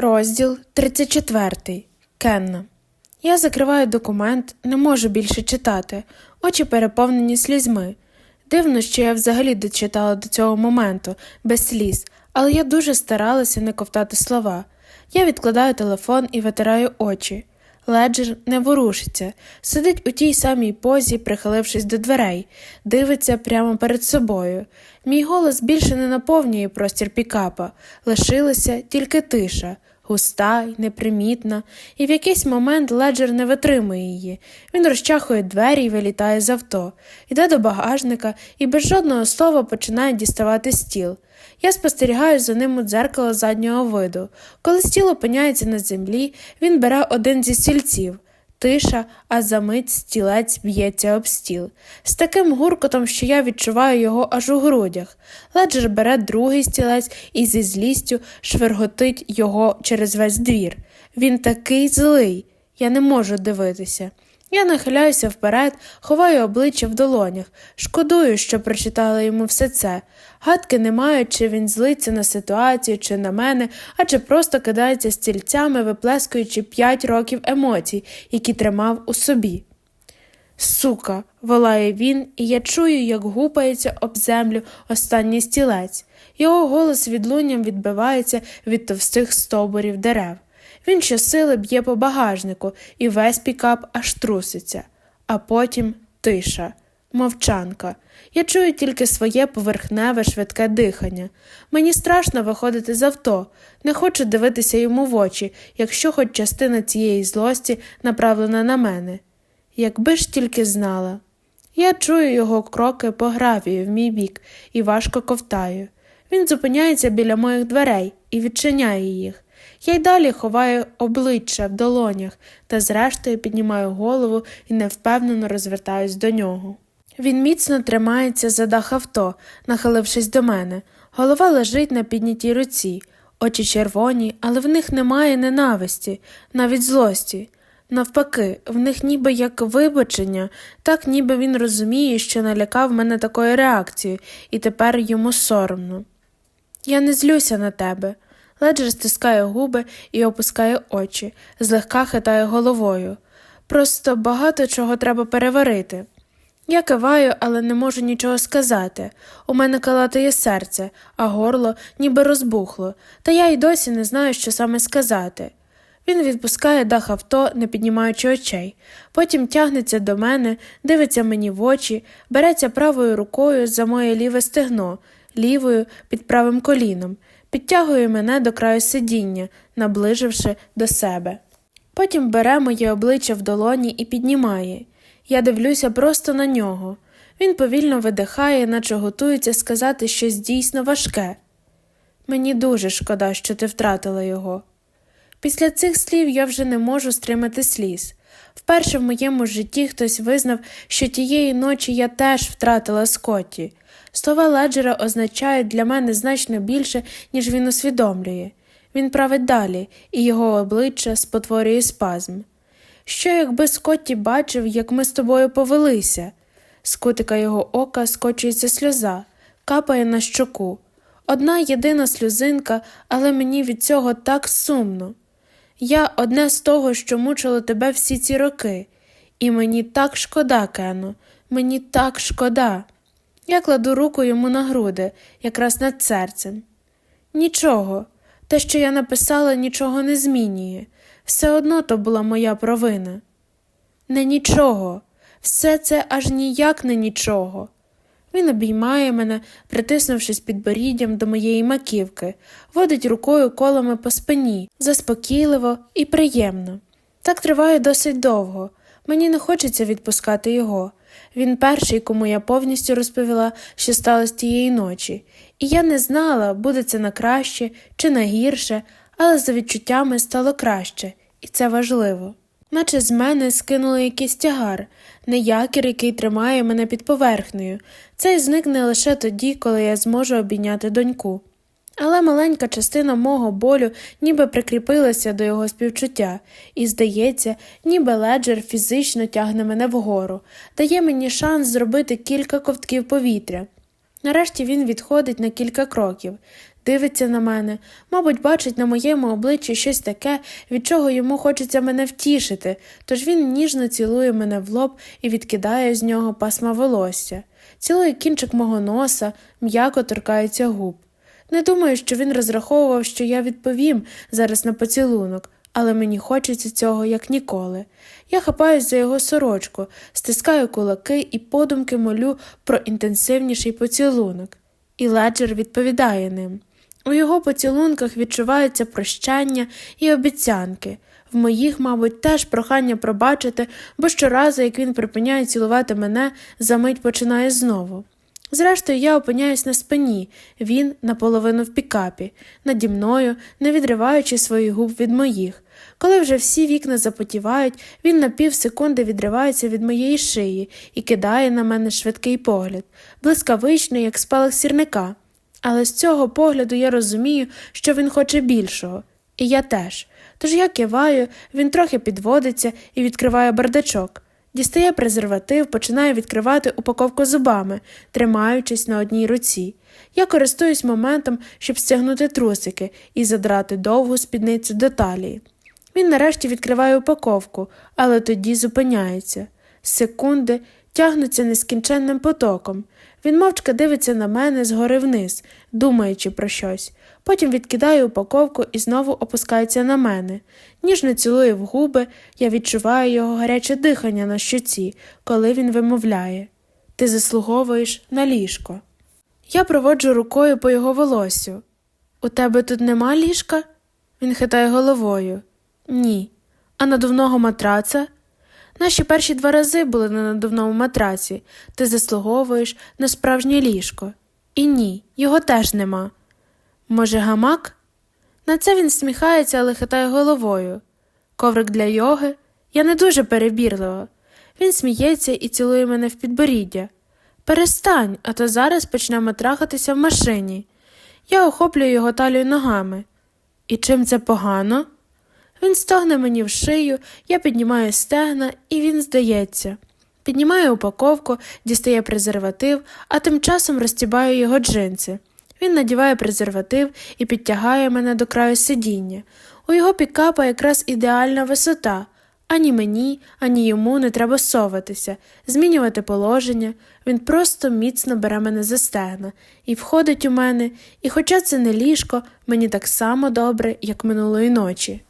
Розділ 34. Кенна. Я закриваю документ, не можу більше читати, очі переповнені слізьми. Дивно, що я взагалі дочитала до цього моменту, без сліз, але я дуже старалася не ковтати слова. Я відкладаю телефон і витираю очі. Леджер не ворушиться, сидить у тій самій позі, прихилившись до дверей, дивиться прямо перед собою. Мій голос більше не наповнює простір пікапа, лишилася тільки тиша, густа й непримітна, і в якийсь момент леджер не витримує її. Він розчахує двері і вилітає з авто, йде до багажника і без жодного слова починає діставати стіл. Я спостерігаю за ним у дзеркало заднього виду. Коли стіл опиняється на землі, він бере один зі стільців. Тиша, а за мить стілець б'ється об стіл. З таким гуркотом, що я відчуваю його аж у грудях. Леджер бере другий стілець і зі злістю шверготить його через весь двір. Він такий злий, я не можу дивитися. Я нахиляюся вперед, ховаю обличчя в долонях, шкодую, що прочитала йому все це. Гадки не маю, чи він злиться на ситуацію, чи на мене, адже просто кидається стільцями, виплескуючи п'ять років емоцій, які тримав у собі. Сука, волає він, і я чую, як гупається об землю останній стілець. Його голос відлунням відбивається від товстих стовбурів дерев. Він щосили б'є по багажнику, і весь пікап аж труситься, а потім тиша, мовчанка. Я чую тільки своє поверхневе швидке дихання. Мені страшно виходити з авто, не хочу дивитися йому в очі, якщо хоч частина цієї злості направлена на мене. Якби ж тільки знала. Я чую його кроки по гравію в мій бік і важко ковтаю. Він зупиняється біля моїх дверей і відчиняє їх. Я й далі ховаю обличчя в долонях та, зрештою, піднімаю голову і невпевнено розвертаюсь до нього. Він міцно тримається за дах авто, нахилившись до мене. Голова лежить на піднятій руці, очі червоні, але в них немає ненависті, навіть злості. Навпаки, в них ніби як вибачення, так ніби він розуміє, що налякав мене такою реакцією, і тепер йому соромно. Я не злюся на тебе. Леджер стискає губи і опускає очі, злегка хитає головою. Просто багато чого треба переварити. Я киваю, але не можу нічого сказати. У мене калатає серце, а горло ніби розбухло, та я й досі не знаю, що саме сказати. Він відпускає дах авто, не піднімаючи очей, потім тягнеться до мене, дивиться мені в очі, береться правою рукою за моє ліве стегно, лівою під правим коліном, підтягує мене до краю сидіння, наближивши до себе. Потім бере моє обличчя в долоні і піднімає. Я дивлюся просто на нього. Він повільно видихає, наче готується сказати щось дійсно важке. Мені дуже шкода, що ти втратила його. Після цих слів я вже не можу стримати сліз. Вперше в моєму житті хтось визнав, що тієї ночі я теж втратила Скотті. Слова Леджера означають для мене значно більше, ніж він усвідомлює. Він править далі, і його обличчя спотворює спазм. Що, якби Скотті бачив, як ми з тобою повелися? З кутика його ока скочується сльоза, капає на щоку. Одна єдина сльозинка, але мені від цього так сумно. Я одне з того, що мучило тебе всі ці роки, і мені так шкода, Кено, мені так шкода. Я кладу руку йому на груди, якраз над серцем. Нічого, те, що я написала, нічого не змінює. Все одно то була моя провина. Не нічого, все це аж ніяк не нічого. Він обіймає мене, притиснувшись підборіддям до моєї маківки, водить рукою колами по спині, заспокійливо і приємно. Так триває досить довго. Мені не хочеться відпускати його. Він перший, кому я повністю розповіла, що сталося тієї ночі, і я не знала, буде це на краще чи на гірше, але за відчуттями стало краще, і це важливо. Наче з мене скинули якийсь тягар, не якір, який тримає мене під поверхнею. Цей зникне лише тоді, коли я зможу обійняти доньку. Але маленька частина мого болю ніби прикріпилася до його співчуття, і, здається, ніби леджер фізично тягне мене вгору, дає мені шанс зробити кілька ковтків повітря. Нарешті він відходить на кілька кроків, дивиться на мене, мабуть, бачить на моєму обличчі щось таке, від чого йому хочеться мене втішити, тож він ніжно цілує мене в лоб і відкидає з нього пасма волосся, цілує кінчик мого носа, м'яко торкається губ. Не думаю, що він розраховував, що я відповім зараз на поцілунок, але мені хочеться цього як ніколи. Я хапаюсь за його сорочку, стискаю кулаки і подумки молю про інтенсивніший поцілунок. І леджер відповідає ним. У його поцілунках відчуваються прощання і обіцянки. В моїх, мабуть, теж прохання пробачити, бо щоразу, як він припиняє цілувати мене, за мить починає знову. Зрештою, я опиняюсь на спині, він наполовину в пікапі, наді мною, не відриваючи своїх губ від моїх. Коли вже всі вікна запотівають, він на півсекунди відривається від моєї шиї і кидає на мене швидкий погляд, блискавичний, як спалах сірника. Але з цього погляду я розумію, що він хоче більшого, і я теж. Тож я киваю, він трохи підводиться і відкриває бардачок. Дістає презерватив, починає відкривати упаковку зубами, тримаючись на одній руці. Я користуюсь моментом, щоб стягнути трусики і задрати довгу спідницю до талії. Він нарешті відкриває упаковку, але тоді зупиняється. Секунди тягнуться нескінченним потоком. Він мовчки дивиться на мене згори вниз, думаючи про щось. Потім відкидає упаковку і знову опускається на мене. Ніжно цілує в губи, я відчуваю його гаряче дихання на щоці, коли він вимовляє Ти заслуговуєш на ліжко. Я проводжу рукою по його волосю. У тебе тут нема ліжка? Він хитає головою. Ні. А надувного матраца? Наші перші два рази були на надувному матраці. Ти заслуговуєш на справжнє ліжко. І ні, його теж нема. Може, гамак? На це він сміхається, але хитає головою. Коврик для йоги? Я не дуже перебірлива. Він сміється і цілує мене в підборіддя. Перестань, а то зараз почнемо трахатися в машині. Я охоплюю його талію ногами. І чим це погано? Він стогне мені в шию, я піднімаю стегна, і він здається. Піднімаю упаковку, дістає презерватив, а тим часом розтібаю його джинси. Він надіває презерватив і підтягає мене до краю сидіння. У його пікапа якраз ідеальна висота. Ані мені, ані йому не треба соватися, змінювати положення. Він просто міцно бере мене за стегна і входить у мене, і, хоча це не ліжко, мені так само добре, як минулої ночі.